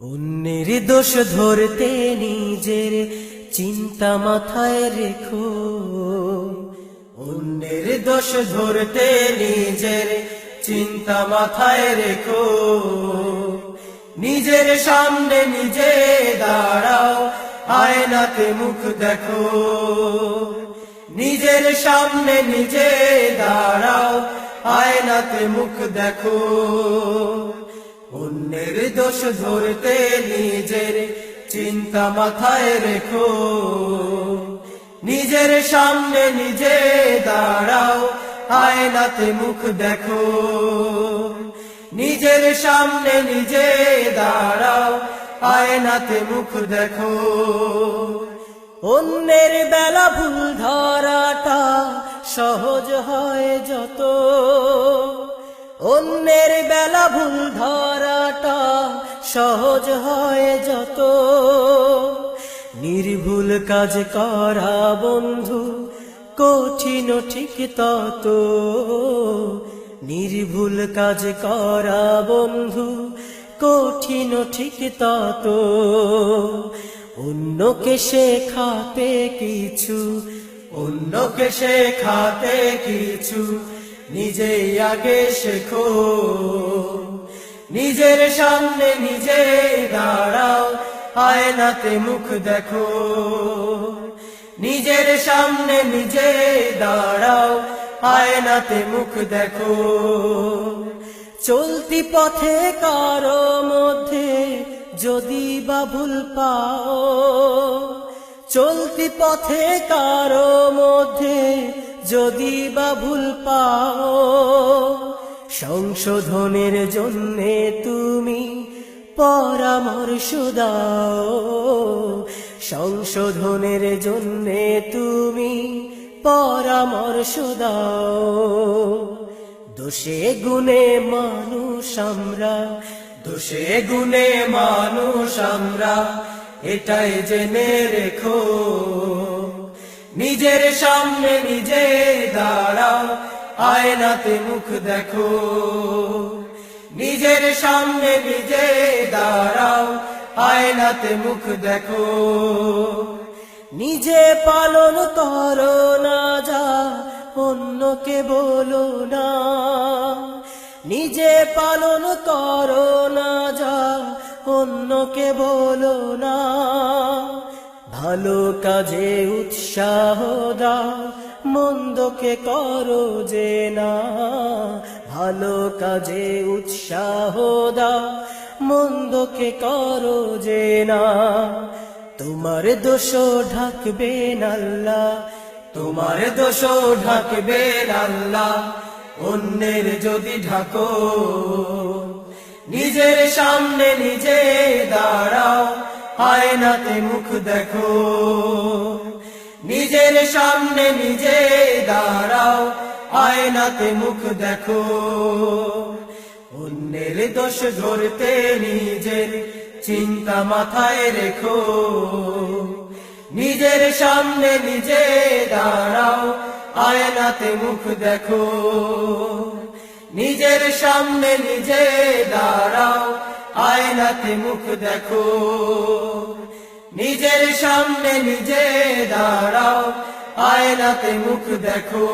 অন্যের দোষ ধরতে নিজের চিন্তা মাথায় রেখো। অন্যের দোষ ধরতে নিজের চিন্তা মাথায় রেখো। নিজের সামনে নিজে দাঁড়াও, আয়নাতে মুখ দেখো। নিজের সামনে নিজে দাঁড়াও, আয়নাতে মুখ দেখো। অন্যের দোষ ধরতে নিজের চিন্তা মাথায় রেখো। নিজের সামনে নিজে দাঁড়াও, আয়নাতে মুখ দেখো। নিজের সামনে নিজে দাঁড়াও, আয়নাতে মুখ দেখো। অন্যের বেলা ভুল ধরাটা সহজ হয় যত। অন্যের বেলা ভুল ধরাটা সহজ হয় যত। নির্ভুল কাজ করা বন্ধু, কঠিন ঠিক তত। নির্ভুল কাজ করা বন্ধু, কঠিন ঠিক তত। অন্যকে শেখাতে কিছু, অন্যকে শেখাতে কিছু নিজে আগে শেখো। নিজের সামনে নিজে দাঁড়াও, আয়নাতে মুখ দেখো। নিজের সামনে নিজে দাঁড়াও, আয়নাতে মুখ দেখো। চলতি পথে কারও মধ্যে যদি বা ভুল পাও, চলতি পথে কারও মধ্যে যদি বা ভুল পাও, সংশোধনের জন্যে তুমি পরামর্শ দাও। সংশোধনের জন্যে তুমি পরামর্শ দাও। দোষে গুণে মানুষ আমরা, দোষে গুণে মানুষ আমরা, এটাই জেনে রেখো। নিজের সামনে নিজে দাঁড়াও, আয়নাতে মুখ দেখো। নিজের সামনে নিজে দাঁড়াও, আয়নাতে মুখ দেখো। নিজে পালন করো না যা, অন্যকে বলো না। নিজে পালন করো না যা, অন্যকে বলো না। ভালো কাজে উৎসাহ দাও, মন্দকে করো যে না। ভালো কাজে উৎসাহ দাও, মন্দকে করো যে না। তোমার দোষ ঢাকবে আল্লাহ, তোমার দোষ ঢাকবে আল্লাহ। অন্যের যদি ঢাকো, নিজের সামনে নিজে দাঁড়াও আয়নাতে মুখ দেখো। নিজের সামনে নিজে দাঁড়াও আয়নাতে মুখ দেখো। অন্যের দোষ ধরতে নিজের চিন্তা মাথায় রেখো। নিজের সামনে নিজে দাঁড়াও আয়নাতে মুখ দেখো। নিজের সামনে নিজে দাঁড়াও আয়নাতে মুখ দেখো। নিজের সামনে নিজে দাঁড়াও, আয়নাতে মুখ দেখো।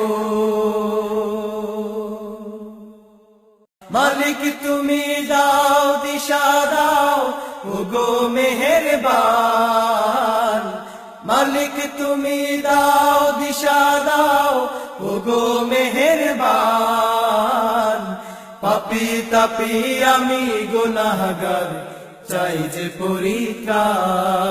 মালিক, তুমি দাও, দিশা দাও, ওগো মেহেরবান। মালিক, তুমি দাও, দিশা দাও, ওগো মেহেরবান। পাপি তাপি আমি গুনাহগার চাই যে পরিত্রাণ